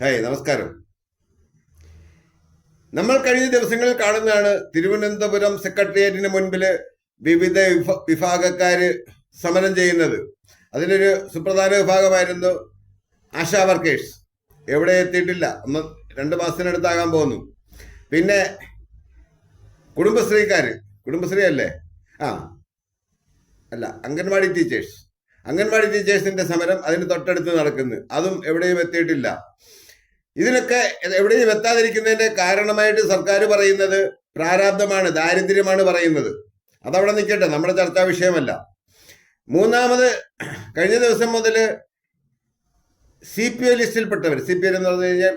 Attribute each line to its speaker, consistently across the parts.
Speaker 1: Hi നമസ്കാരം. നമ്മൾ കഴിഞ്ഞ ദിവസങ്ങളിൽ കാണുന്നതാണ് തിരുവനന്തപുരം സെക്രട്ടേറിയറ്റിന് മുൻപിൽ വിവിധ വിഭ- വിഭാഗക്കാര് സമരം ചെയ്യുന്നത്. അതിലൊരു സുപ്രധാന വിഭാഗമായിരുന്നു ആശാ വർക്കേഴ്സ്. എവിടെ എത്തിയിട്ടില്ല. ഒന്ന് രണ്ട് മാസത്തിനടുത്താകാൻ പോകുന്നു. പിന്നെ കുടുംബശ്രീക്കാര്. കുടുംബശ്രീ അല്ലേ ആ. അല്ല അംഗൻവാടി ടീച്ചേഴ്സ്. അംഗൻവാടി ടീച്ചേഴ്സിന്റെ സമരം അതിന് തൊട്ടടുത്ത് നടക്കുന്നു. അതും എവിടെയും എത്തിയിട്ടില്ല. ഇതിനൊക്കെ എവിടെയും എത്താതിരിക്കുന്നതിന്റെ കാരണമായിട്ട് സർക്കാർ പറയുന്നത് പ്രാരാബ്ധമാണ് ദാരിദ്ര്യമാണ് പറയുന്നത്. അതവിടെ നിൽക്കട്ടെ നമ്മുടെ ചർച്ചാ വിഷയമല്ല. മൂന്നാമത് കഴിഞ്ഞ ദിവസം മുതൽ സി പി ഒ ലിസ്റ്റിൽപ്പെട്ടവർ സി പി ഒ എന്ന് പറഞ്ഞു കഴിഞ്ഞാൽ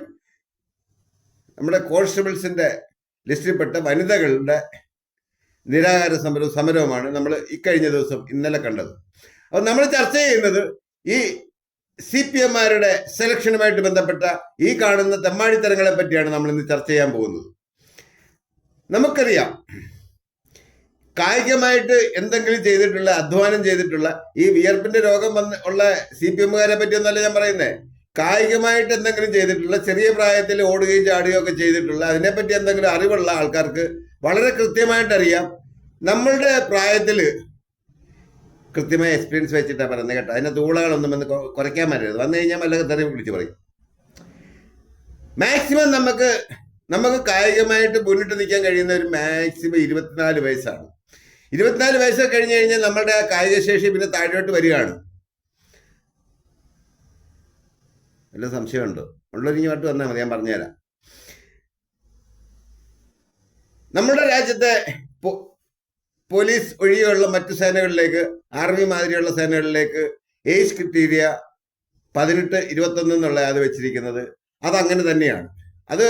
Speaker 1: നമ്മുടെ കോൺസ്റ്റബിൾസിന്റെ ലിസ്റ്റിൽപ്പെട്ട വനിതകളുടെ നിരാഹാര സമരവും സമരവുമാണ് നമ്മൾ ഇക്കഴിഞ്ഞ ദിവസം ഇന്നലെ കണ്ടത്. അപ്പം നമ്മൾ ചർച്ച ചെയ്യുന്നത് ഈ സി പി എമാരുടെ സെലക്ഷനുമായിട്ട് ബന്ധപ്പെട്ട ഈ കാണുന്ന തെമ്മാടിത്തരങ്ങളെ പറ്റിയാണ് നമ്മൾ ഇന്ന് ചർച്ച ചെയ്യാൻ പോകുന്നത്. നമുക്കറിയാം കായികമായിട്ട് എന്തെങ്കിലും ചെയ്തിട്ടുള്ള അധ്വാനം ചെയ്തിട്ടുള്ള ഈ വിയർപ്പിന്റെ രോഗം വന്ന് ഉള്ള സി പി എമ്മുകാരെ പറ്റിയൊന്നല്ല ഞാൻ പറയുന്നത് കായികമായിട്ട് എന്തെങ്കിലും ചെയ്തിട്ടുള്ള ചെറിയ പ്രായത്തിൽ ഓടുകയും ചാടുകയും ഒക്കെ ചെയ്തിട്ടുള്ള അതിനെപ്പറ്റി എന്തെങ്കിലും അറിവുള്ള ആൾക്കാർക്ക് വളരെ കൃത്യമായിട്ട് അറിയാം നമ്മളുടെ പ്രായത്തിൽ കൃത്യമായ എക്സ്പീരിയൻസ് വെച്ചിട്ടാണ് പറയുന്നത് കേട്ടോ. അതിന്റെ തൂളകളൊന്നും വന്ന് കുറയ്ക്കാൻ പറ്റരുത്. വന്നു കഴിഞ്ഞാൽ വല്ല തെറി വിളിച്ച് പറയും. മാക്സിമം നമുക്ക് നമുക്ക് കായികമായിട്ട് മുന്നിട്ട് നിൽക്കാൻ കഴിയുന്ന ഒരു മാക്സിമം ഇരുപത്തിനാല് വയസ്സാണ്. ഇരുപത്തിനാല് വയസ്സ് കഴിഞ്ഞ് കഴിഞ്ഞാൽ നമ്മുടെ കായികശേഷി പിന്നെ താഴോട്ട് വരികയാണ്. വല്ല സംശയമുണ്ടോ? ഉള്ളൊരിങ്ങോട്ട് വന്നാൽ മതി ഞാൻ പറഞ്ഞുതരാം. നമ്മുടെ രാജ്യത്തെ പോലീസ് ഒഴികെയുള്ള മറ്റു സേനകളിലേക്ക് ആർമി മാതിരിയുള്ള സേനകളിലേക്ക് ഏജ് ക്രിറ്റീരിയ പതിനെട്ട് ഇരുപത്തൊന്ന് എന്നുള്ള അത് വെച്ചിരിക്കുന്നത്. അത് അങ്ങനെ തന്നെയാണ്. അത്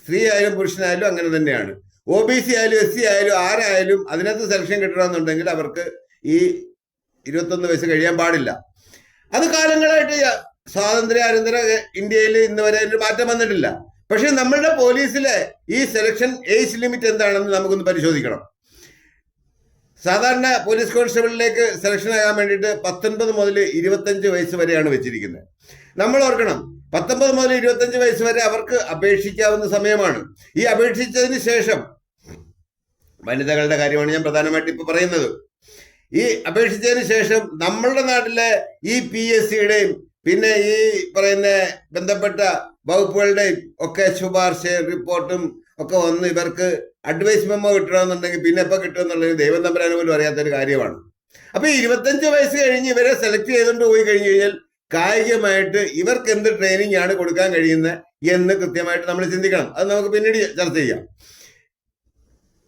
Speaker 1: സ്ത്രീ ആയാലും പുരുഷനായാലും അങ്ങനെ തന്നെയാണ്. ഒ ബി സി ആയാലും എസ് സി ആയാലും ആരായാലും അതിനകത്ത് സെലക്ഷൻ കിട്ടണമെന്നുണ്ടെങ്കിൽ അവർക്ക് ഈ ഇരുപത്തൊന്ന് വയസ്സ് കഴിയാൻ പാടില്ല. അത് കാലങ്ങളായിട്ട് സ്വാതന്ത്ര്യാനന്തര ഇന്ത്യയിൽ ഇന്ന് വരെ മാറ്റം വന്നിട്ടില്ല. പക്ഷെ നമ്മളുടെ പോലീസിലെ ഈ സെലക്ഷൻ ഏജ് ലിമിറ്റ് എന്താണെന്ന് നമുക്കൊന്ന് പരിശോധിക്കണം. സാധാരണ പോലീസ് കോൺസ്റ്റബിളിലേക്ക് സെലക്ഷൻ ആകാൻ വേണ്ടിയിട്ട് പത്തൊൻപത് മുതൽ ഇരുപത്തഞ്ച് വയസ്സ് വരെയാണ് വെച്ചിരിക്കുന്നത്. നമ്മൾ ഓർക്കണം പത്തൊമ്പത് മുതൽ ഇരുപത്തഞ്ച് വയസ്സ് വരെ അവർക്ക് അപേക്ഷിക്കാവുന്ന സമയമാണ്. ഈ അപേക്ഷിച്ചതിന് ശേഷം വനിതകളുടെ കാര്യമാണ് ഞാൻ പ്രധാനമായിട്ട് ഇപ്പൊ പറയുന്നത്. ഈ അപേക്ഷിച്ചതിന് ശേഷം നമ്മളുടെ നാട്ടിലെ ഈ പി എസ് സിയുടെയും പിന്നെ ഈ പറയുന്ന ബന്ധപ്പെട്ട വകുപ്പുകളുടെയും ഒക്കെ ശുപാർശ റിപ്പോർട്ടും ഒക്കെ വന്ന് ഇവർക്ക് അഡ്വൈസ് മെമ്മോ കിട്ടണമെന്നുണ്ടെങ്കിൽ പിന്നെ എപ്പോൾ കിട്ടുമെന്നുള്ളത് ദൈവം തമ്പരാന് പോലും അറിയാത്തൊരു കാര്യമാണ്. അപ്പോൾ ഈ ഇരുപത്തഞ്ച് വയസ്സ് കഴിഞ്ഞ് ഇവരെ സെലക്ട് ചെയ്തുകൊണ്ട് പോയി കഴിഞ്ഞു കഴിഞ്ഞാൽ കായികമായിട്ട് ഇവർക്ക് എന്ത് ട്രെയിനിങ് ആണ് കൊടുക്കാൻ കഴിയുന്നത് എന്ന് കൃത്യമായിട്ട് നമ്മൾ ചിന്തിക്കണം. അത് നമുക്ക് പിന്നീട് ചർച്ച ചെയ്യാം.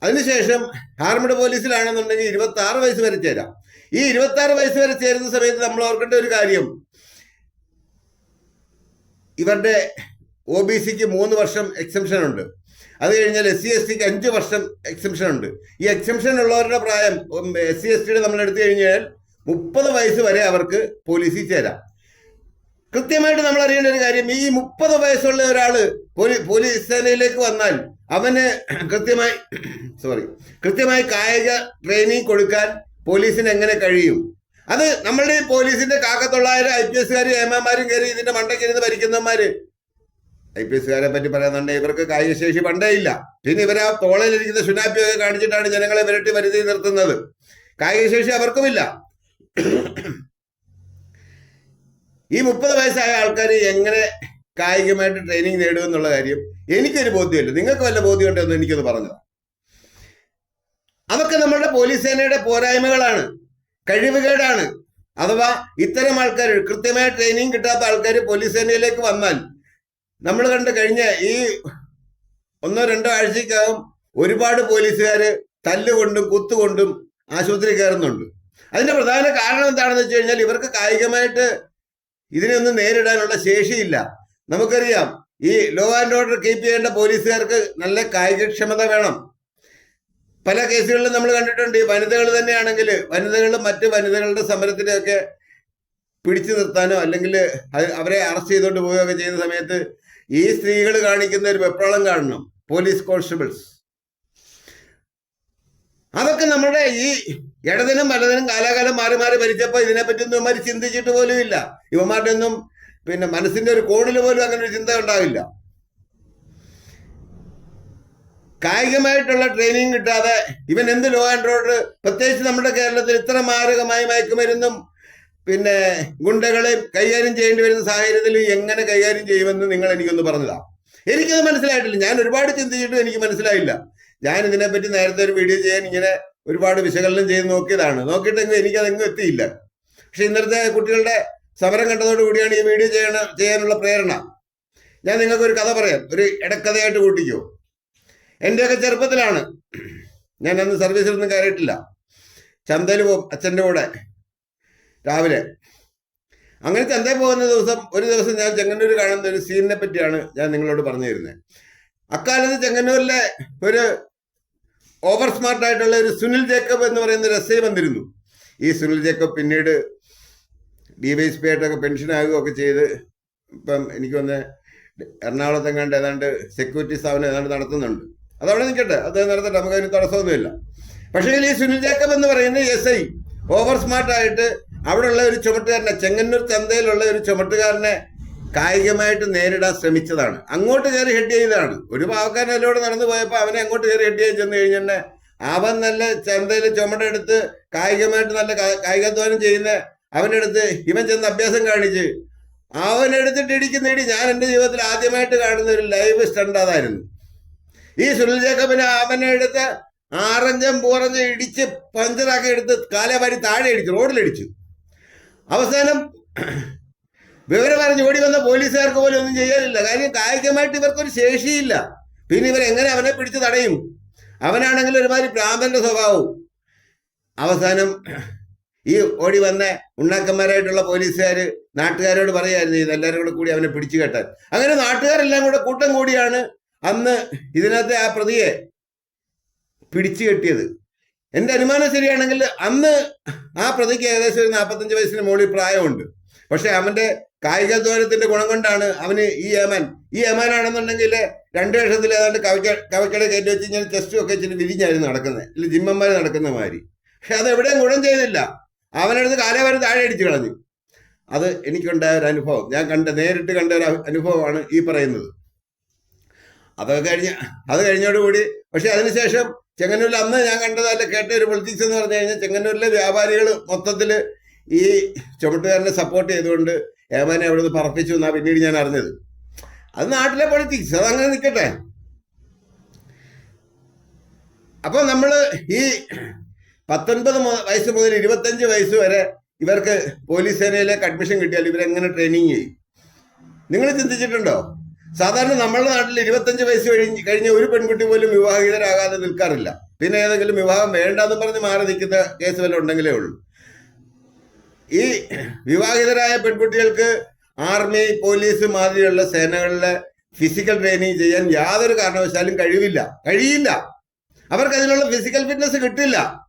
Speaker 1: അതിനുശേഷം ആർമഡ് പോലീസിലാണെന്നുണ്ടെങ്കിൽ ഇരുപത്തി ആറ് വയസ്സ് വരെ ചേരാം. ഈ ഇരുപത്തി ആറ് വയസ്സ് വരെ ചേരുന്ന സമയത്ത് നമ്മൾ ഓർക്കേണ്ട ഒരു കാര്യം. ഇവരുടെ ഒ ബി സിക്ക് മൂന്ന് വർഷം എക്സംഷൻ ഉണ്ട്. അത് കഴിഞ്ഞാൽ എസ് സി എസ് ടിക്ക് അഞ്ച് വർഷം എക്സംഷൻ ഉണ്ട്. ഈ എക്സംഷൻ ഉള്ളവരുടെ പ്രായം എസ് സി എസ് ടിയുടെ നമ്മൾ എടുത്തു കഴിഞ്ഞാൽ മുപ്പത് വയസ്സ് വരെ അവർക്ക് പോലീസിൽ ചേരാം. കൃത്യമായിട്ട് നമ്മൾ അറിയേണ്ട ഒരു കാര്യം ഈ മുപ്പത് വയസ്സുള്ള ഒരാൾ പോലീ- പോലീസ് സേനയിലേക്ക് വന്നാൽ അവന് കൃത്യമായി സോറി കൃത്യമായി കായിക ട്രെയിനിങ് കൊടുക്കാൻ പോലീസിന് എങ്ങനെ കഴിയും? അത് നമ്മളുടെ പോലീസിന്റെ കാക്കത്തൊള്ളായിരം ഐ പി എസ്കാരും ഏമാമാരും കയറി ഇതിന്റെ മണ്ടയ്ക്കിരുന്ന് ഭരിക്കുന്നവന്മാര് ഐ പി എസ്സുകാരെ പറ്റി പറയാന്നുണ്ടെങ്കിൽ ഇവർക്ക് കായികശേഷി പണ്ടേ ഇല്ല. പിന്നെ ഇവരെ ആ തോളയിലിരിക്കുന്ന സുനാപ്പിയൊക്കെ കാണിച്ചിട്ടാണ് ജനങ്ങളെ വിരട്ടി വരുത്തി നിർത്തുന്നത്. കായികശേഷി അവർക്കുമില്ല ഈ മുപ്പത് വയസ്സായ ആൾക്കാർ എങ്ങനെ കായികമായിട്ട് ട്രെയിനിങ് നേടുക എന്നുള്ള കാര്യം എനിക്കൊരു ബോധ്യമില്ല നിങ്ങൾക്ക് വല്ല ബോധ്യമുണ്ടെന്ന് എനിക്കൊന്ന് പറഞ്ഞു അതൊക്കെ നമ്മളുടെ പോലീസ് സേനയുടെ പോരായ്മകളാണ്. കഴിവുകേടാണ്. അഥവാ ഇത്തരം ആൾക്കാർ കൃത്യമായ ട്രെയിനിങ് കിട്ടാത്ത ആൾക്കാർ പോലീസ് സേനയിലേക്ക് വന്നാൽ നമ്മൾ കണ്ട് കഴിഞ്ഞ ഈ ഒന്നോ രണ്ടോ ആഴ്ചക്കകം ഒരുപാട് പോലീസുകാർ തല്ലുകൊണ്ടും കുത്തുകൊണ്ടും ആശുപത്രി കയറുന്നുണ്ട്. അതിന്റെ പ്രധാന കാരണം എന്താണെന്ന് വെച്ച് കഴിഞ്ഞാൽ ഇവർക്ക് കായികമായിട്ട് ഇതിനെയൊന്നും നേരിടാനുള്ള ശേഷിയില്ല. നമുക്കറിയാം ഈ ലോ ആൻഡ് ഓർഡർ കീപ്പ് ചെയ്യേണ്ട പോലീസുകാർക്ക് നല്ല കായികക്ഷമത വേണം. പല കേസുകളിലും നമ്മൾ കണ്ടിട്ടുണ്ട് ഈ വനിതകൾ തന്നെയാണെങ്കിൽ വനിതകളും മറ്റ് വനിതകളുടെ സമരത്തിനെയൊക്കെ പിടിച്ചു നിർത്താനോ അല്ലെങ്കിൽ അവരെ അറസ്റ്റ് ചെയ്തുകൊണ്ട് പോവുകയൊക്കെ ചെയ്യുന്ന സമയത്ത് ഈ സ്ത്രീകൾ കാണിക്കുന്ന ഒരു വെപ്രാളം കാണണം. Police constables. അതൊക്കെ നമ്മുടെ ഈ ഇടതിനും വലതിനും കാലാകാലം മാറി മാറി ഭരിച്ചപ്പോൾ ഇതിനെപ്പറ്റി ഒന്നും ഇവന്മാർ ചിന്തിച്ചിട്ട് പോലും ഇല്ല. ഇവന്മാരുടെ ഒന്നും പിന്നെ മനസ്സിന്റെ ഒരു കോണിൽ പോലും അങ്ങനെ ഒരു ചിന്ത ഉണ്ടാവില്ല. കായികമായിട്ടുള്ള ട്രെയിനിങ് കിട്ടാതെ ഇവൻ എന്ത് ലോ ആൻഡ് ഓർഡർ പ്രത്യേകിച്ച് നമ്മുടെ കേരളത്തിൽ ഇത്ര മാരകമായി മയക്കുമരുന്നും പിന്നെ ഗുണ്ടകളെ കൈകാര്യം ചെയ്യേണ്ടി വരുന്ന സാഹചര്യത്തിൽ എങ്ങനെ കൈകാര്യം ചെയ്യുമെന്ന് നിങ്ങൾ എനിക്കൊന്ന് പറഞ്ഞതാ. എനിക്കത് മനസ്സിലായിട്ടില്ല. ഞാൻ ഒരുപാട് ചിന്തിച്ചിട്ടും എനിക്ക് മനസ്സിലായില്ല. ഞാൻ ഇതിനെപ്പറ്റി നേരത്തെ ഒരു വീഡിയോ ചെയ്യാൻ ഇങ്ങനെ ഒരുപാട് വിശകലനം ചെയ്ത് നോക്കിയതാണ്. നോക്കിയിട്ടെങ്കിൽ എനിക്കതെങ്ങും എത്തിയില്ല. പക്ഷെ ഇന്നത്തെ കുട്ടികളുടെ സമരം കണ്ടതോടു കൂടിയാണ് ഈ വീഡിയോ ചെയ്യണ ചെയ്യാനുള്ള പ്രേരണ. ഞാൻ നിങ്ങൾക്ക് ഒരു കഥ പറയാം. ഒരു ഇടക്കഥയായിട്ട് കൂട്ടിക്കോ. എന്റെയൊക്കെ ചെറുപ്പത്തിലാണ്. ഞാൻ അന്ന് സർവീസിലൊന്നും കയറിയിട്ടില്ല. ചന്തയിൽ പോകും അച്ഛന്റെ കൂടെ രാവിലെ. അങ്ങനെ ചന്തയിൽ പോകുന്ന ദിവസം? ഒരു ദിവസം ഞാൻ ചെങ്ങന്നൂർ കാണുന്ന ഒരു സീനിനെ പറ്റിയാണ് ഞാൻ നിങ്ങളോട് പറഞ്ഞു തരുന്നത് അക്കാലത്ത് ചെങ്ങന്നൂരിലെ ഒരു ഓവർ സ്മാർട്ട് ആയിട്ടുള്ള ഒരു സുനിൽ ജേക്കബ് എന്ന് പറയുന്ന ഒരു എസ് വന്നിരുന്നു. ഈ സുനിൽ ജേക്കബ് പിന്നീട് ഡി വൈ എസ് പി ആയിട്ടൊക്കെ പെൻഷൻ ആകുകയൊക്കെ ചെയ്ത് ഇപ്പം എനിക്ക് വന്ന് എറണാകുളത്തെങ്ങാണ്ട് ഏതാണ്ട് സെക്യൂരിറ്റി സ്ഥാപനം ഏതാണ്ട് നടത്തുന്നുണ്ട്. അതവിടെ നിൽക്കട്ടെ. അത് നടത്തട്ടെ. നമുക്ക് അതിന് തടസ്സമൊന്നുമില്ല. പക്ഷേ ഈ സുനിൽ ജേക്കബ് എന്ന് പറയുന്ന എസ് ഐ ഓവർ സ്മാർട്ട് ആയിട്ട് അവിടെയുള്ള ഒരു ചുമട്ടുകാരനെ ചെങ്ങന്നൂർ ചന്തയിലുള്ള ഒരു ചുമട്ടുകാരനെ കായികമായിട്ട് നേരിടാൻ ശ്രമിച്ചതാണ്. അങ്ങോട്ട് കയറി ഹെഡ് ചെയ്തതാണ്. ഒരു പാവക്കാരൻ അതിലൂടെ നടന്നു പോയപ്പോൾ അവനെ അങ്ങോട്ട് കയറി ഹെഡ് ചെയ്യാൻ ചെന്ന് കഴിഞ്ഞെ അവൻ നല്ല ചന്തയിൽ ചുമടെടുത്ത് കായികമായിട്ട് നല്ല കായികാധ്വാനം ചെയ്യുന്ന അവനെടുത്ത് ഇവൻ ചെന്ന് അഭ്യാസം കാണിച്ച് അവനെടുത്തിട്ട് ഇടിക്കുന്ന ഇടി ഞാൻ എന്റെ ജീവിതത്തിൽ ആദ്യമായിട്ട് കാണുന്ന ഒരു ലൈവ് സ്റ്റണ്ട് അതായിരുന്നു. ഈ സുനിൽ ജേക്കബിനെ അവനെ എടുത്ത് ആറഞ്ചം പൂറഞ്ചും ഇടിച്ച് പഞ്ചറാക്കി എടുത്ത് കാലേ വാരി താഴെ ഇടിച്ചു റോഡിലിടിച്ചു അവസാനം വിവരം പറഞ്ഞ് ഓടി വന്ന പോലീസുകാർക്ക് പോലും ഒന്നും ചെയ്യാനില്ല. കാര്യം കായികമായിട്ട് ഇവർക്കൊരു ശേഷിയില്ല. പിന്നെ ഇവർ എങ്ങനെ അവനെ പിടിച്ചു തടയും? അവനാണെങ്കിൽ ഒരുമാതിരി പ്രാന്തന്റെ സ്വഭാവവും. അവസാനം ഈ ഓടി വന്ന ഉണ്ണാക്കന്മാരായിട്ടുള്ള പോലീസുകാർ നാട്ടുകാരോട് പറയായിരുന്നു ഇതെല്ലാവരും കൂടെ കൂടി അവനെ പിടിച്ചു കെട്ടാൻ. അങ്ങനെ നാട്ടുകാരെല്ലാം കൂടെ കൂട്ടം കൂടിയാണ് അന്ന് ഇതിനകത്തെ ആ പ്രതിയെ പിടിച്ചു കെട്ടിയത്. എന്റെ അനുമാനം ശരിയാണെങ്കിൽ അന്ന് ആ പ്രതിക്ക് ഏകദേശം ഒരു നാൽപ്പത്തഞ്ച് വയസ്സിന് മുകളിൽ പ്രായമുണ്ട്. പക്ഷെ അവന്റെ കായികാധ്വാനത്തിന്റെ ഗുണം കൊണ്ടാണ് അവന് ഈ ഏമാൻ ഈ ഏമാനാണെന്നുണ്ടെങ്കിൽ രണ്ട് വർഷത്തിൽ ഏതാണ്ട് കവയ്ക്ക കവിക്കട കയറ്റി വെച്ച് ഇങ്ങനെ ടെസ്റ്റും ഒക്കെ ഇച്ചിരി വിരിഞ്ഞായിരുന്നു നടക്കുന്നത് ഇല്ല ജിമ്മന്മാർ നടക്കുന്ന മാതിരി. പക്ഷെ അത് എവിടെയും ഗുണം ചെയ്തില്ല. അവനടുത്ത് വരെ താഴെ അടിച്ചു കളഞ്ഞു. അത് എനിക്കുണ്ടായ ഒരു അനുഭവം. ഞാൻ കണ്ട നേരിട്ട് കണ്ട ഒരു അനുഭവമാണ് ഈ പറയുന്നത്. അതൊക്കെ കഴിഞ്ഞ അത് കഴിഞ്ഞോടുകൂടി. പക്ഷെ അതിനുശേഷം ചെങ്ങന്നൂരിൽ അന്ന് ഞാൻ കണ്ടതല്ല കേട്ട ഒരു പൊളിറ്റിക്സ് എന്ന് പറഞ്ഞു കഴിഞ്ഞാൽ ചെങ്ങന്നൂരിലെ വ്യാപാരികൾ മൊത്തത്തിൽ ഈ ചുമട്ടുകാരനെ സപ്പോർട്ട് ചെയ്തുകൊണ്ട് ഏമാനെ അവിടെ നിന്ന് പറപ്പിച്ചു എന്നാണ് പിന്നീട് ഞാൻ അറിഞ്ഞത്. അത് നാട്ടിലെ പൊളിറ്റിക്സ് അതങ്ങനെ നിൽക്കട്ടെ. അപ്പോൾ നമ്മൾ ഈ പത്തൊൻപത് വയസ്സ് മുതൽ ഇരുപത്തഞ്ച് വയസ്സ് വരെ ഇവർക്ക് പോലീസ് സേനയിലേക്ക് അഡ്മിഷൻ കിട്ടിയാൽ ഇവരെങ്ങനെ ട്രെയിനിങ് ചെയ്യും? നിങ്ങൾ ചിന്തിച്ചിട്ടുണ്ടോ? സാധാരണ നമ്മുടെ നാട്ടിൽ ഇരുപത്തഞ്ച് വയസ്സ് കഴിഞ്ഞ് കഴിഞ്ഞ ഒരു പെൺകുട്ടി പോലും വിവാഹിതരാകാതെ നിൽക്കാറില്ല. പിന്നെ ഏതെങ്കിലും വിവാഹം വേണ്ടെന്ന് പറഞ്ഞ് മാറി നിൽക്കുന്ന കേസ് വല്ല ഉണ്ടെങ്കിലേ ഉള്ളൂ. ഈ വിവാഹിതരായ പെൺകുട്ടികൾക്ക് ആർമി പോലീസ് മാതിരിയുള്ള സേനകളിലെ ഫിസിക്കൽ ട്രെയിനിങ് ചെയ്യാൻ യാതൊരു കാരണവശാലും കഴിവില്ല. കഴിയില്ല. അവർക്ക് അതിനുള്ള ഫിസിക്കൽ ഫിറ്റ്നസ് കിട്ടില്ല.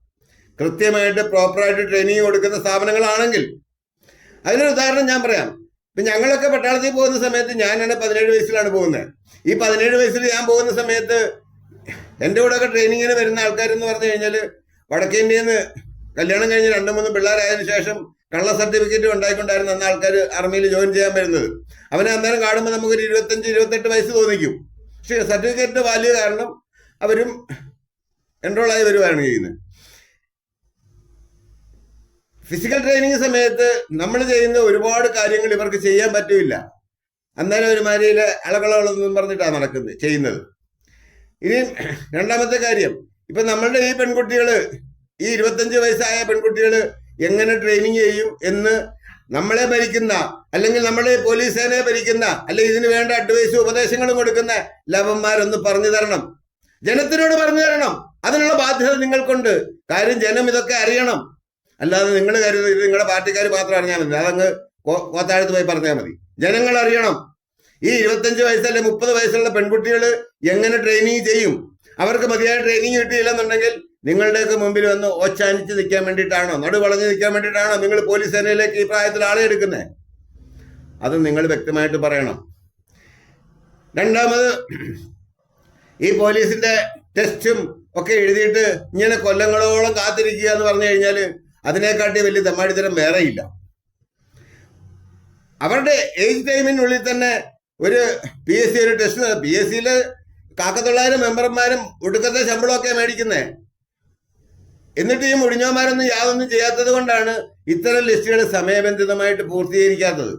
Speaker 1: കൃത്യമായിട്ട് പ്രോപ്പറായിട്ട് ട്രെയിനിങ് കൊടുക്കുന്ന സ്ഥാപനങ്ങളാണെങ്കിൽ. അതിനൊരു ഉദാഹരണം ഞാൻ പറയാം. ഇപ്പൊ ഞങ്ങളൊക്കെ പട്ടാളത്തിൽ പോകുന്ന സമയത്ത് ഞാനാണ് പതിനേഴ് വയസ്സിലാണ് പോകുന്നത്. ഈ പതിനേഴ് വയസ്സിൽ ഞാൻ പോകുന്ന സമയത്ത് എന്റെ കൂടെ ഒക്കെ ട്രെയിനിങ്ങിന് വരുന്ന ആൾക്കാരെന്ന് പറഞ്ഞു കഴിഞ്ഞാൽ വടക്കേ ഇന്ത്യയിൽ നിന്ന് കല്യാണം കഴിഞ്ഞ് രണ്ടു മൂന്ന് പിള്ളേരായതിനു ശേഷം കള്ള സർട്ടിഫിക്കറ്റ് ഉണ്ടായിക്കൊണ്ടായിരുന്നു അന്ന് ആൾക്കാർ ആർമിയിൽ ജോയിൻ ചെയ്യാൻ വരുന്നത്. അവനെ അന്നേരം കാണുമ്പോൾ നമുക്കൊരു ഇരുപത്തഞ്ച് ഇരുപത്തെട്ട് വയസ്സ് തോന്നിക്കും. പക്ഷേ സർട്ടിഫിക്കറ്റിന്റെ വാല്യൂ കാരണം അവരും എൻറോളായി വരുവാണ് ചെയ്യുന്നത്. ഫിസിക്കൽ ട്രെയിനിങ് സമയത്ത് നമ്മൾ ചെയ്യുന്ന ഒരുപാട് കാര്യങ്ങൾ ഇവർക്ക് ചെയ്യാൻ പറ്റില്ല. അന്നേരം ഒരുമാതിരിയിലെ അളകളകളൊന്നും പറഞ്ഞിട്ടാണ് നടക്കുന്നത് ചെയ്യുന്നത്. ഇനി രണ്ടാമത്തെ കാര്യം ഇപ്പൊ നമ്മളുടെ ഈ പെൺകുട്ടികൾ ഈ ഇരുപത്തഞ്ച് വയസ്സായ പെൺകുട്ടികൾ എങ്ങനെ ട്രെയിനിങ് ചെയ്യും എന്ന് നമ്മളെ ഭരിക്കുന്ന അല്ലെങ്കിൽ നമ്മളെ പോലീസ് സേനയെ ഭരിക്കുന്ന അല്ലെങ്കിൽ ഇതിന് വേണ്ട അഡ്വൈസും ഉപദേശങ്ങളും കൊടുക്കുന്ന ലവന്മാരൊന്ന് പറഞ്ഞു തരണം. ജനത്തിനോട് പറഞ്ഞു തരണം. അതിനുള്ള ബാധ്യത നിങ്ങൾക്കുണ്ട്. കാര്യം ജനം ഇതൊക്കെ അറിയണം. അല്ലാതെ നിങ്ങൾ കരുതി ഇത് നിങ്ങളുടെ പാർട്ടിക്കാർ മാത്രം അറിഞ്ഞാൽ മതി. അതങ്ങ് കോത്താഴത്ത് പോയി പറഞ്ഞാൽ മതി. ജനങ്ങൾ അറിയണം. ഈ ഇരുപത്തഞ്ച് വയസ്സല്ലേ മുപ്പത് വയസ്സുള്ള പെൺകുട്ടികൾ എങ്ങനെ ട്രെയിനിങ് ചെയ്യും? അവർക്ക് മതിയായ ട്രെയിനിങ് കിട്ടിയില്ലെന്നുണ്ടെങ്കിൽ നിങ്ങളുടെയൊക്കെ മുമ്പിൽ വന്ന് ഒച്ചാനിച്ച് നിൽക്കാൻ വേണ്ടിയിട്ടാണോ? നടു വളഞ്ഞ് നിൽക്കാൻ വേണ്ടിയിട്ടാണോ നിങ്ങൾ പോലീസ് സേനയിലേക്ക് ഈ പ്രായത്തിൽ ആളെ എടുക്കുന്നത് അത് നിങ്ങൾ വ്യക്തമായിട്ട് പറയണം. രണ്ടാമത് ഈ പോലീസിന്റെ ടെസ്റ്റും ഒക്കെ എഴുതിയിട്ട് ഇങ്ങനെ കൊല്ലങ്ങളോളം കാത്തിരിക്കുക എന്ന് പറഞ്ഞു കഴിഞ്ഞാൽ അതിനെക്കാട്ടി വലിയ തമാടിത്തരം വേറെയില്ല അവരുടെ ഏജ് ടൈമിനുള്ളിൽ തന്നെ ഒരു പി എസ് സി ഒരു ടെസ്റ്റ് പി എസ് സിയിൽ കാക്കത്തൊള്ളായിരം മെമ്പർമാരും ഒടുക്കത്തെ ശമ്പളമൊക്കെ മേടിക്കുന്നേ. എന്നിട്ട് ഈ മുടിഞ്ഞോമാരൊന്നും യാതൊന്നും ചെയ്യാത്തത് കൊണ്ടാണ് ഇത്തരം ലിസ്റ്റുകൾ സമയബന്ധിതമായിട്ട് പൂർത്തീകരിക്കാത്തത്.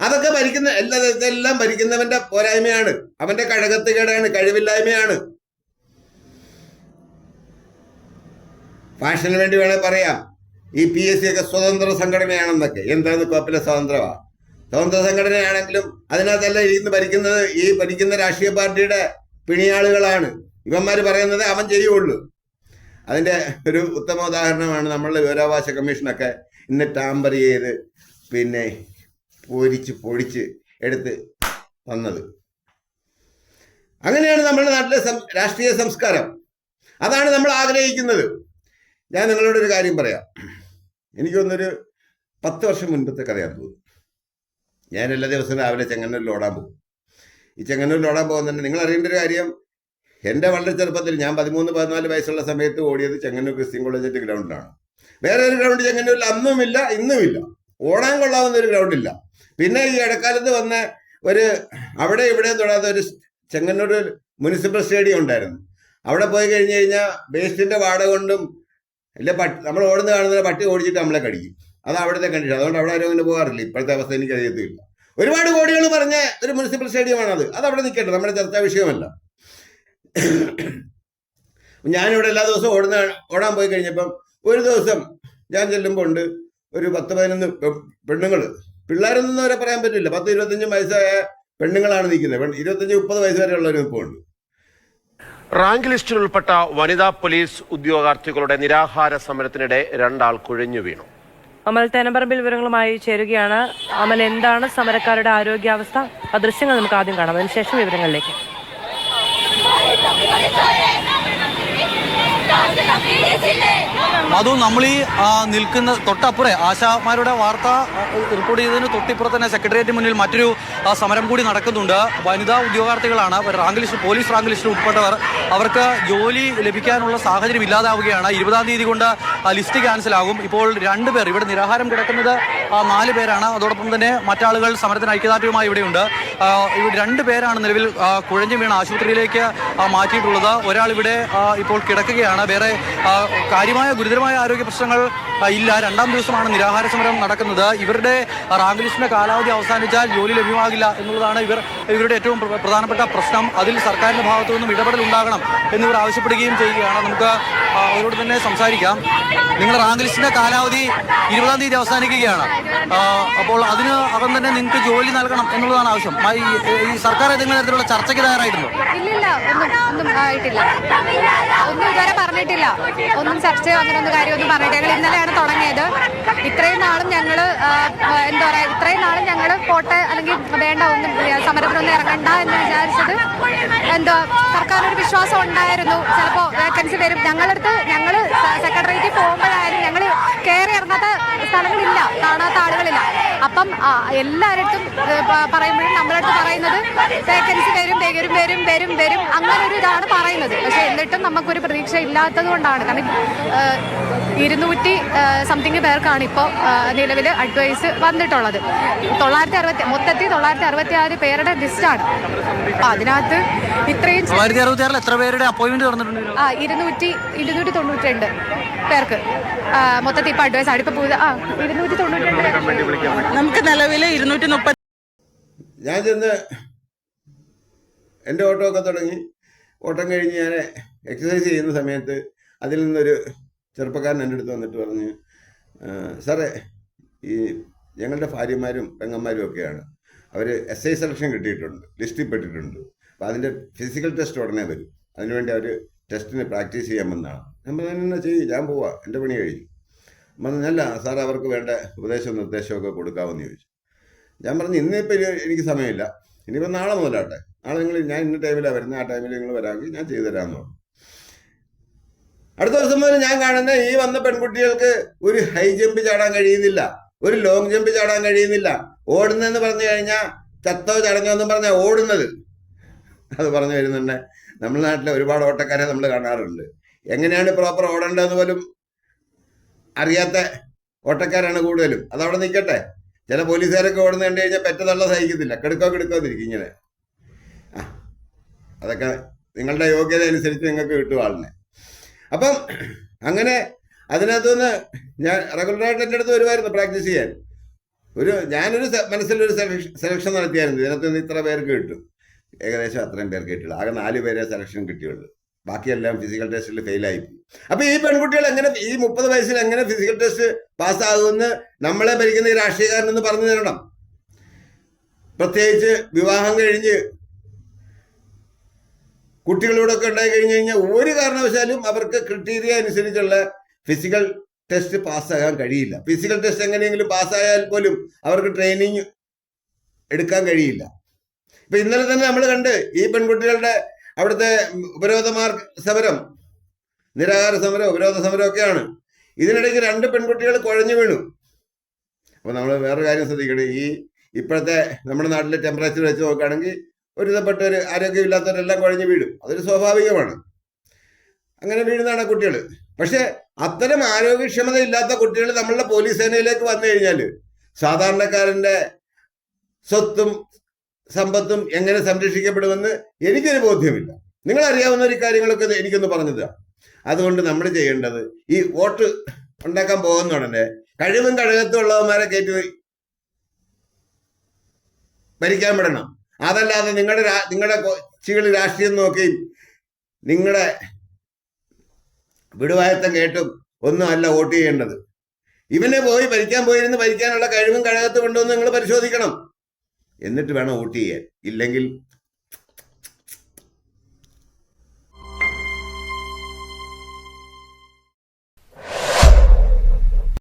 Speaker 1: അതൊക്കെ ഭരിക്കുന്ന എല്ലാ ഇതെല്ലാം ഭരിക്കുന്നവന്റെ പോരായ്മയാണ്. അവന്റെ കഴകത്തുകേടാണ് കഴിവില്ലായ്മയാണ്. ഫാഷന് വേണ്ടി വേണേൽ പറയാം. ഈ പി എസ് സി ഒക്കെ സ്വതന്ത്ര സംഘടനയാണെന്നൊക്കെ. എന്താണ് കോപ്പിലെ സ്വതന്ത്രമാ? സ്വതന്ത്ര സംഘടനയാണെങ്കിലും അതിനകത്തല്ല ഇന്ന് ഭരിക്കുന്നത്? ഈ ഭരിക്കുന്ന രാഷ്ട്രീയ പാർട്ടിയുടെ പിണിയാളുകളാണ്. ഇവന്മാർ പറയുന്നത് അവൻ ചെയ്യുള്ളൂ. അതിന്റെ ഒരു ഉത്തമ ഉദാഹരണമാണ് നമ്മളുടെ വിവരാവകാശ കമ്മീഷനൊക്കെ ഇന്ന് ടാമ്പർ ചെയ്ത് പിന്നെ പൊരിച്ച് പൊടിച്ച് എടുത്ത് തന്നത്. അങ്ങനെയാണ് നമ്മുടെ നാട്ടിലെ രാഷ്ട്രീയ സംസ്കാരം. അതാണ് നമ്മൾ ആഗ്രഹിക്കുന്നത്. ഞാൻ നിങ്ങളോട് ഒരു കാര്യം പറയാം. എനിക്കൊന്നൊരു പത്ത് വർഷം മുൻപത്തെ കഥയാണ് തോന്നുന്നു ഞാൻ എല്ലാ ദിവസവും രാവിലെ ചെങ്ങന്നൂരിൽ ഓടാൻ പോകും. ഈ ചെങ്ങന്നൂരിൽ ഓടാൻ പോകുന്നുണ്ട് നിങ്ങൾ അറിയേണ്ട ഒരു കാര്യം എന്റെ വളരെ ചെറുപ്പത്തിൽ ഞാൻ പതിമൂന്ന് പതിനാല് വയസ്സുള്ള സമയത്ത് ഓടിയത് ചെങ്ങന്നൂർ ക്രിസ്ത്യൻ കോളേജിന്റെ ഗ്രൗണ്ടിലാണ്. വേറെ ഒരു ഗ്രൗണ്ട് ചെങ്ങന്നൂരിൽ അന്നുമില്ല ഇന്നുമില്ല. ഓടാൻ കൊള്ളാവുന്ന ഒരു ഗ്രൗണ്ട് ഇല്ല. പിന്നെ ഈ ഇടക്കാലത്ത് വന്ന ഒരു അവിടെ ഇവിടെ തൊടാത്ത ഒരു ചെങ്ങന്നൂർ മുനിസിപ്പൽ സ്റ്റേഡിയം ഉണ്ടായിരുന്നു. അവിടെ പോയി കഴിഞ്ഞ് കഴിഞ്ഞാൽ വേസ്റ്റിന്റെ വാട കൊണ്ടും ഇല്ല പട്ടി നമ്മൾ ഓടുന്ന കാണുന്ന പട്ടി ഓടിച്ചിട്ട് നമ്മളെ കടിക്കും. അത് അവിടുത്തെ കണ്ടിട്ട് അതുകൊണ്ട് അവിടെ ആരും അങ്ങനെ പോകാറില്ല. ഇപ്പോഴത്തെ അവസ്ഥ എനിക്ക് അറിയത്തില്ല. ഒരുപാട് കോടികൾ പറഞ്ഞ ഒരു മുനിസിപ്പൽ സ്റ്റേഡിയമാണ് അത് അവിടെ നിൽക്കട്ടെ നമ്മുടെ ചർച്ചാ വിഷയമല്ല. ഞാനിവിടെ എല്ലാ ദിവസവും ഓടുന്ന ഓടാൻ പോയി കഴിഞ്ഞപ്പം ഒരു ദിവസം ഞാൻ ചെല്ലുമ്പോൾ ഉണ്ട് ഒരു പത്ത് പതിനൊന്ന് പെണ്ണുങ്ങൾ പിള്ളേരൊന്നും അവരെ പറയാൻ പറ്റില്ല. പത്ത് ഇരുപത്തഞ്ചും വയസ്സായ പെണ്ണുങ്ങളാണ് നിൽക്കുന്നത്. ഇരുപത്തഞ്ച് മുപ്പത് വയസ്സ് ഇപ്പോൾ ഉണ്ട്
Speaker 2: റാങ്ക് ലിസ്റ്റിൽ ഉൾപ്പെട്ട വനിതാ പോലീസ് ഉദ്യോഗാർത്ഥികളുടെ നിരാഹാര സമരത്തിനിടെ രണ്ടാൾ കുഴഞ്ഞു വീണു.
Speaker 3: അമൽ തേനമ്പറമ്പിൽ വിവരങ്ങളുമായി ചേരുകയാണ്. അമൽ എന്താണ് സമരക്കാരുടെ ആരോഗ്യാവസ്ഥ? ആ ദൃശ്യങ്ങൾ നമുക്ക് ആദ്യം കാണാം. അതിനുശേഷം വിവരങ്ങളിലേക്ക്.
Speaker 4: മധു നമ്മൾ ഈ നിൽക്കുന്ന തൊട്ടപ്പുറേ ആശാമാരുടെ വാർത്ത റിപ്പോർട്ട് ചെയ്തതിന് തൊട്ടിപ്പുറത്ത് തന്നെ സെക്രട്ടേറിയറ്റ് മുന്നിൽ മറ്റൊരു സമരം കൂടി നടക്കുന്നുണ്ട്. വനിതാ ഉദ്യോഗാർത്ഥികളാണ് റാങ്ക് ലിസ്റ്റ് പോലീസ് റാങ്ക് ലിസ്റ്റിൽ ഉൾപ്പെട്ടവർ. അവർക്ക് ജോലി ലഭിക്കാനുള്ള സാഹചര്യം ഇല്ലാതാവുകയാണ്. ഇരുപതാം തീയതി കൊണ്ട് ലിസ്റ്റ് ക്യാൻസലാകും ഇപ്പോൾ രണ്ട് പേർ ഇവിടെ നിരാഹാരം കിടക്കുന്നത് നാല് പേരാണ്. അതോടൊപ്പം തന്നെ മറ്റാളുകൾ സമരത്തിന് ഐക്യദാർഢ്യവുമായി ഇവിടെയുണ്ട്. ഇവിടെ രണ്ട് പേരാണ് നിലവിൽ കുഴഞ്ഞു വീണ് ആശുപത്രിയിലേക്ക് മാറ്റിയിട്ടുള്ളത്. ഒരാൾ ഇവിടെ ഇപ്പോൾ കിടക്കുകയാണ്. വേറെ കാര്യമായ കാര്യമായ ഗുരുതരമായ ആരോഗ്യ പ്രശ്നങ്ങൾ ഇല്ല. രണ്ടാം ദിവസമാണ് നിരാഹാര സമരം നടക്കുന്നത്. ഇവരുടെ റാങ്ക് ലിസ്റ്റിന്റെ കാലാവധി അവസാനിച്ചാൽ ജോലി ലഭ്യമാകില്ല എന്നുള്ളതാണ് ഇവർ ഇവരുടെ ഏറ്റവും പ്രധാനപ്പെട്ട പ്രശ്നം. അതിൽ സർക്കാരിന്റെ ഭാഗത്തു നിന്നും ഇടപെടൽ ഉണ്ടാകണം എന്നിവർ ആവശ്യപ്പെടുകയും ചെയ്യുകയാണ്. നമുക്ക് അവരോട് തന്നെ സംസാരിക്കാം. നിങ്ങളുടെ റാങ്ക് ലിസ്റ്റിന്റെ കാലാവധി ഇരുപതാം തീയതി അവസാനിക്കുകയാണ്. അപ്പോൾ അതിന് അകം തന്നെ നിങ്ങൾക്ക് ജോലി നൽകണം എന്നുള്ളതാണ് ആവശ്യം. ഈ സർക്കാർ ഏതെങ്കിലും തരത്തിലുള്ള ചർച്ചയ്ക്ക് തയ്യാറായിട്ടുണ്ടോ?
Speaker 5: ഒന്നും ഒന്നും പറഞ്ഞിട്ടില്ല. ഒന്നും ചർച്ച അങ്ങനെ കാര്യമൊന്നും പറഞ്ഞിട്ട് ഞങ്ങൾ ഇന്നലെയാണ് തുടങ്ങിയത്. ഇത്രയും നാളും ഞങ്ങൾ എന്താ പറയാ ഇത്രയും നാളും ഞങ്ങൾ കോട്ടെ അല്ലെങ്കിൽ വേണ്ട ഒന്നും സമരത്തിനൊന്നും ഇറങ്ങണ്ട എന്ന് വിചാരിച്ചത് എന്താ സർക്കാരിനൊരു വിശ്വാസം ഉണ്ടായിരുന്നു. ചിലപ്പോൾ വേക്കൻസി വരും. ഞങ്ങളടുത്ത് ഞങ്ങൾ സെക്രട്ടറിയേറ്റ് പോകുമ്പോഴായാലും ഞങ്ങൾ കയറി ഇറങ്ങാത്ത സ്ഥലങ്ങളില്ല. കാണാത്ത ആളുകളില്ല. അപ്പം എല്ലാവരടുത്തും പറയുമ്പോഴും നമ്മളടുത്ത് പറയുന്നത് വേക്കൻസി വരും വരും വരും വരും വരും. അങ്ങനെ ഒരു ഇതാണ് പറയുന്നത്. പക്ഷെ എന്നിട്ടും നമുക്കൊരു പ്രതീക്ഷ ഇല്ലാത്തത് കൊണ്ടാണ് കാരണം ഇരുന്നൂറ്റി സംതിങ് പേർക്കാണ് ഇപ്പോൾ നിലവിൽ അഡ്വൈസ് വന്നിട്ടുള്ളത്. തൊള്ളായിരത്തി അറുപത്തി മൊത്തത്തിൽ തൊള്ളായിരത്തി അറുപത്തി ആറ് പേരുടെ ലിസ്റ്റാണ് അപ്പം അതിനകത്ത് ഇത്രയും
Speaker 4: തൊള്ളായിരത്തി അറുപത്തി ആറിൽ എത്ര പേരുടെ അപ്പോയിന്റ്മെന്റ് തുറന്നിട്ടുണ്ട്
Speaker 5: ആ ഇരുന്നൂറ്റി ഇരുന്നൂറ്റി തൊണ്ണൂറ്റി രണ്ട് പേർക്ക് മൊത്തത്തിൽ ഇപ്പം അഡ്വൈസ് ആണ് ഇപ്പം പുതിയ ആ ഇരുന്നൂറ്റി തൊണ്ണൂറ്റി രണ്ട്
Speaker 6: നമുക്ക് നിലവിൽ ഇരുന്നൂറ്റി മുപ്പത്തി
Speaker 1: ഞാൻ ചെന്ന് എന്റെ ഓട്ടോ ഒക്കെ തുടങ്ങി. ഓട്ടം കഴിഞ്ഞ് ഞാൻ എക്സസൈസ് ചെയ്യുന്ന സമയത്ത് അതിൽ നിന്നൊരു ചെറുപ്പക്കാരൻ എന്റെ അടുത്ത് വന്നിട്ട് പറഞ്ഞ് "ആ, സാറേ ഈ ഞങ്ങളുടെ ഭാര്യമാരും പെങ്ങന്മാരും ഒക്കെയാണ്. അവർ എസ് ഐ സെലക്ഷൻ കിട്ടിയിട്ടുണ്ട് ലിസ്റ്റിൽ പെട്ടിട്ടുണ്ട്. അപ്പോൾ അതിന്റെ ഫിസിക്കൽ ടെസ്റ്റ് ഉടനെ വരും. അതിനുവേണ്ടി അവർ ടെസ്റ്റിന് പ്രാക്ടീസ് വന്നതാണ്. ഞാൻ പറഞ്ഞു ചെയ്യും ഞാൻ പോവാം. എന്റെ പണി കഴിഞ്ഞു. പറഞ്ഞല്ല സാർ അവർക്ക് വേണ്ട ഉപദേശവും നിർദ്ദേശമൊക്കെ കൊടുക്കാമെന്ന് ചോദിച്ചു. ഞാൻ പറഞ്ഞു ഇന്നിപ്പോൾ എനിക്ക് സമയമില്ല. ഇനിയിപ്പോൾ നാളെ മുതലാട്ടെ. നാളെ നിങ്ങൾ ഞാൻ ഇന്ന ടൈമിലാണ് വരുന്നത്. ആ ടൈമിൽ നിങ്ങൾ വരാമെങ്കിൽ ഞാൻ ചെയ്തു തരാമെന്ന് പറഞ്ഞു. അടുത്ത ദിവസം മുതൽ ഞാൻ കാണുന്ന ഈ വന്ന പെൺകുട്ടികൾക്ക് ഒരു ഹൈ ജമ്പ് ചാടാൻ കഴിയുന്നില്ല. ഒരു ലോങ് ജമ്പ് ചാടാൻ കഴിയുന്നില്ല. ഓടുന്നതെന്ന് പറഞ്ഞു കഴിഞ്ഞാൽ ചത്തോ ചടഞ്ഞോ എന്നും പറഞ്ഞാൽ ഓടുന്നത്. അത് പറഞ്ഞു വരുന്നുണ്ട്. നമ്മുടെ നാട്ടിലെ ഒരുപാട് ഓട്ടക്കാരെ നമ്മൾ കാണാറുണ്ട്. എങ്ങനെയാണ് പ്രോപ്പർ ഓടേണ്ടതെന്ന് പോലും അറിയാത്ത ഓട്ടക്കാരാണ് കൂടുതലും. അതവിടെ നിൽക്കട്ടെ ചില പോലീസുകാരൊക്കെ ഓടുന്ന കണ്ടു കഴിഞ്ഞാൽ പെറ്റതള്ള സഹിക്കത്തില്ല. കിടക്കോ കിടക്കോ എന്നിരിക്കും ഇങ്ങനെ. ആ അതൊക്കെ നിങ്ങളുടെ യോഗ്യത അനുസരിച്ച് നിങ്ങൾക്ക് കിട്ടും ആളിനെ. അപ്പം അങ്ങനെ അതിനകത്തുനിന്ന് ഞാൻ റെഗുലറായിട്ട് എന്റെ അടുത്ത് വരുമായിരുന്നു പ്രാക്ടീസ് ചെയ്യാൻ. ഒരു ഞാനൊരു മനസ്സിലൊരു സെലക്ഷൻ സെലക്ഷൻ നടത്തിയായിരുന്നു. ഇതിനകത്ത് നിന്ന് ഇത്ര പേർക്ക് കിട്ടും. ഏകദേശം അത്രയും പേർക്ക് കിട്ടിയുള്ളൂ. ആകെ നാല് പേരെ സെലക്ഷൻ കിട്ടിയുള്ളൂ. ബാക്കിയെല്ലാം ഫിസിക്കൽ ടെസ്റ്റിൽ ഫെയിലായി അപ്പൊ ഈ പെൺകുട്ടികൾ എങ്ങനെ ഈ മുപ്പത് വയസ്സിൽ എങ്ങനെ ഫിസിക്കൽ ടെസ്റ്റ് പാസ്സാകുമെന്ന് നമ്മളെ ഭരിക്കുന്ന ഈ രാഷ്ട്രീയക്കാരനെന്ന് പറഞ്ഞു തരണം. പ്രത്യേകിച്ച് വിവാഹം കഴിഞ്ഞ് കുട്ടികളോടൊക്കെ ഉണ്ടായി കഴിഞ്ഞു കഴിഞ്ഞാൽ ഒരു കാരണവശാലും അവർക്ക് ക്രിറ്റീരിയ അനുസരിച്ചുള്ള ഫിസിക്കൽ ടെസ്റ്റ് പാസ്സാകാൻ കഴിയില്ല. ഫിസിക്കൽ ടെസ്റ്റ് എങ്ങനെയെങ്കിലും പാസ്സായാൽ പോലും അവർക്ക് ട്രെയിനിങ് എടുക്കാൻ കഴിയില്ല. ഇപ്പൊ ഇന്നലെ തന്നെ നമ്മൾ കണ്ട് ഈ പെൺകുട്ടികളുടെ അവിടുത്തെ ഉപരോധ മാർഗ സമരം നിരാഹാര സമരം ഉപരോധ സമരം ഒക്കെയാണ് ഇതിനിടയ്ക്ക് രണ്ട് പെൺകുട്ടികൾ കുഴഞ്ഞു വീണു. അപ്പൊ നമ്മൾ വേറൊരു കാര്യം ശ്രദ്ധിക്കണം ഈ ഇപ്പോഴത്തെ നമ്മുടെ നാട്ടിലെ ടെമ്പറേച്ചർ വെച്ച് നോക്കുകയാണെങ്കിൽ ഒരുതപ്പെട്ട ഒരു ആരോഗ്യമില്ലാത്തവരെല്ലാം കുഴഞ്ഞു വീഴും. അതൊരു സ്വാഭാവികമാണ്. അങ്ങനെ വീഴുന്നതാണ് കുട്ടികൾ പക്ഷെ അത്തരം ആരോഗ്യക്ഷമത ഇല്ലാത്ത കുട്ടികൾ നമ്മളുടെ പോലീസ് സേനയിലേക്ക് വന്നു കഴിഞ്ഞാൽ സാധാരണക്കാരന്റെ സ്വത്തും സമ്പത്തും എങ്ങനെ സംരക്ഷിക്കപ്പെടുമെന്ന് എനിക്കൊരു ബോധ്യമില്ല. നിങ്ങൾ അറിയാവുന്ന ഒരു കാര്യങ്ങളൊക്കെ എനിക്കൊന്ന് പറഞ്ഞതാണ് അതുകൊണ്ട് നമ്മൾ ചെയ്യേണ്ടത് ഈ വോട്ട് ഉണ്ടാക്കാൻ പോകുന്ന ഉടനെ കഴിവും കഴകത്തും ഉള്ളവന്മാരെ കയറ്റി ഭരിക്കാൻ വിടണം. അതല്ലാതെ നിങ്ങളുടെ നിങ്ങളുടെ കൊച്ചികൾ രാഷ്ട്രീയം നോക്കിയും നിങ്ങളുടെ വിടുവായത്തം കേട്ടും ഒന്നും അല്ല വോട്ട് ചെയ്യേണ്ടത്. ഇവനെ പോയി ഭരിക്കാൻ പോയിരുന്ന് ഭരിക്കാനുള്ള കഴിവും കഴകത്തും ഉണ്ടോ എന്ന് നിങ്ങൾ പരിശോധിക്കണം. എന്നിട്ട് വേണം വോട്ട് ചെയ്യാൻ. ഇല്ലെങ്കിൽ